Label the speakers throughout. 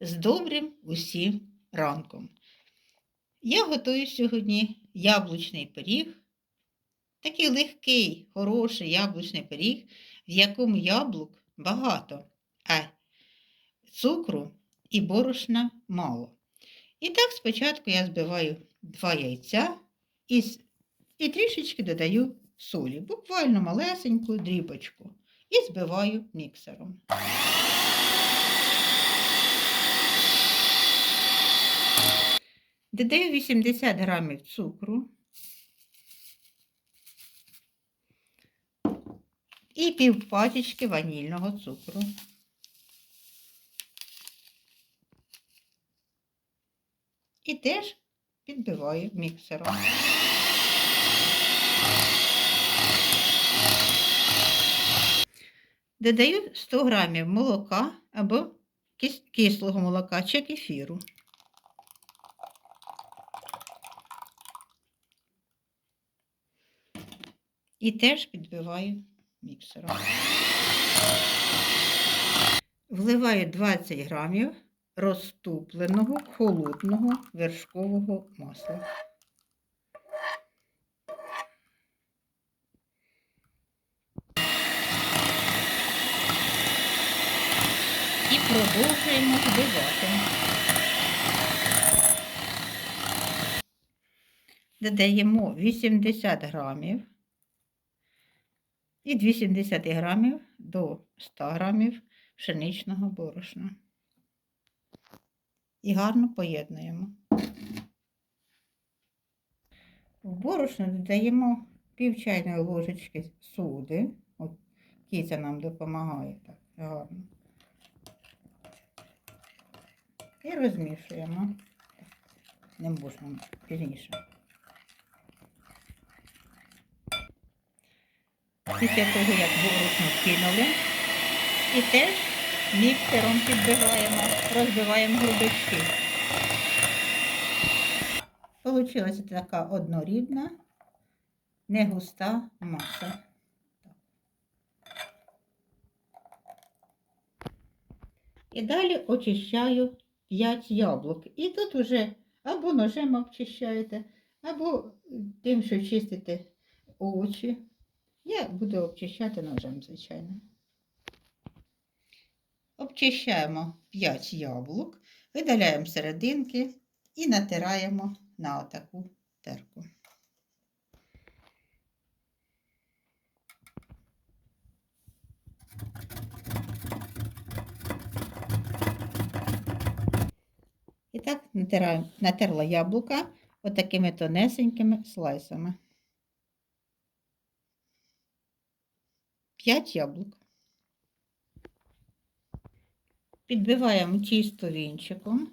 Speaker 1: з добрим усім ранком. Я готую сьогодні яблучний пиріг. Такий легкий, хороший яблучний пиріг, в якому яблук багато, а цукру і борошна мало. І так спочатку я збиваю два яйця і, і трішечки додаю солі, буквально малесеньку дрібочку, і збиваю міксером. Додаю 80 грамів цукру і пів пачечки ванільного цукру. І теж підбиваю міксером. Додаю 100 грамів молока або кислого молока чи кефіру. І теж підбиваю міксером. Вливаю 20 грамів розтопленого холодного вершкового масла. І продовжуємо збивати. Додаємо 80 грамів від 80 грамів до 100 грамів пшеничного борошна. І гарно поєднуємо. В борошно додаємо пів чайної ложечки соди. От киця нам допомагає так гарно. І розмішуємо. Не можна пізніше. Після того, як борошно кинули, і теж міксером підбиваємо, розбиваємо грудочки. Получилася така однорідна, не густа маса. І далі очищаю 5 яблук. І тут вже або ножем обчищаєте, або тим, що чистите овочі. Я буду обчищати ножем, звичайно. Обчищаємо 5 яблук, видаляємо серединки і натираємо на отаку терку. І так натираю, натерла яблука отакими тонесенькими слайсами. 5 яблук. Підбиваємо тісто вінчиком,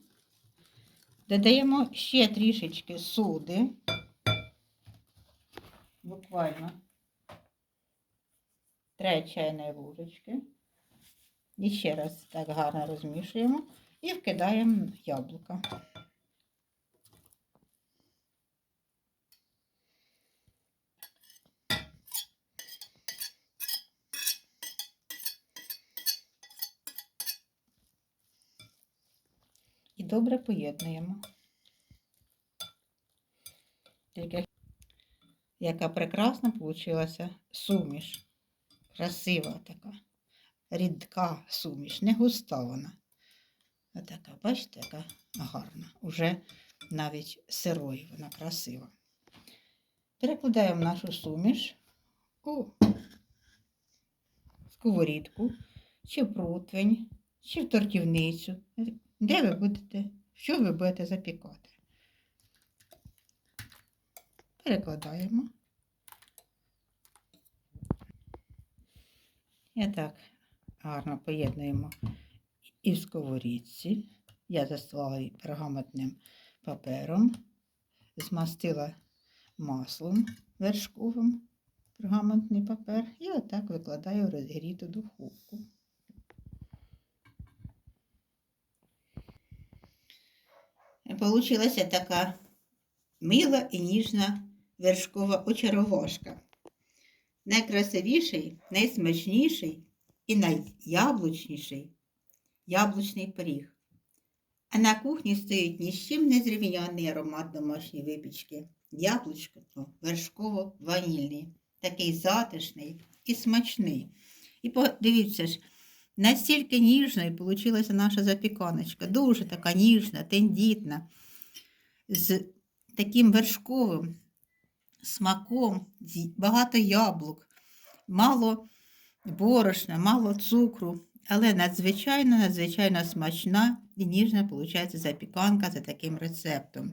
Speaker 1: додаємо ще трішечки соди, буквально 3 чайної ложечки. І ще раз так гарно розмішуємо і вкидаємо яблука. Добре поєднуємо. Тільки яка прекрасна получилася суміш. Красива така, рідка суміш, не густа вона. Отака, бачите, яка гарна. Уже навіть сирою вона красива. Перекладаємо нашу суміш у сковорідку, чи в противень, чи в тортівницю. Де ви будете, що ви будете запікати? Перекладаємо. І так гарно поєднуємо і в сковорідці. Я застилала її пергаментним папером, змастила маслом вершковим пергаментний папер і отак викладаю в розгріту духовку. Получилася така мила і ніжна вершкова очаровашка. Найкрасивіший, найсмачніший і найяблучніший яблучний пиріг. А на кухні стоїть ні з чим не зрівняний аромат домашньої випічки. Яблучко вершково-ванільний, такий затишний і смачний. І подивіться ж, настільки ніжною вийшла наша запіканочка. Дуже така ніжна, тендітна, з таким вершковим смаком, багато яблук, мало борошна, мало цукру, але надзвичайно, надзвичайно смачна і ніжна виходить запіканка за таким рецептом.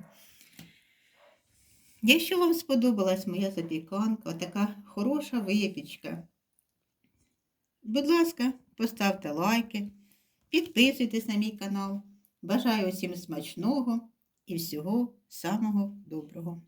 Speaker 1: Якщо вам сподобалась моя запіканка, така хороша випічка, будь ласка, поставте лайки, підписуйтесь на мій канал. Бажаю усім смачного і всього самого доброго.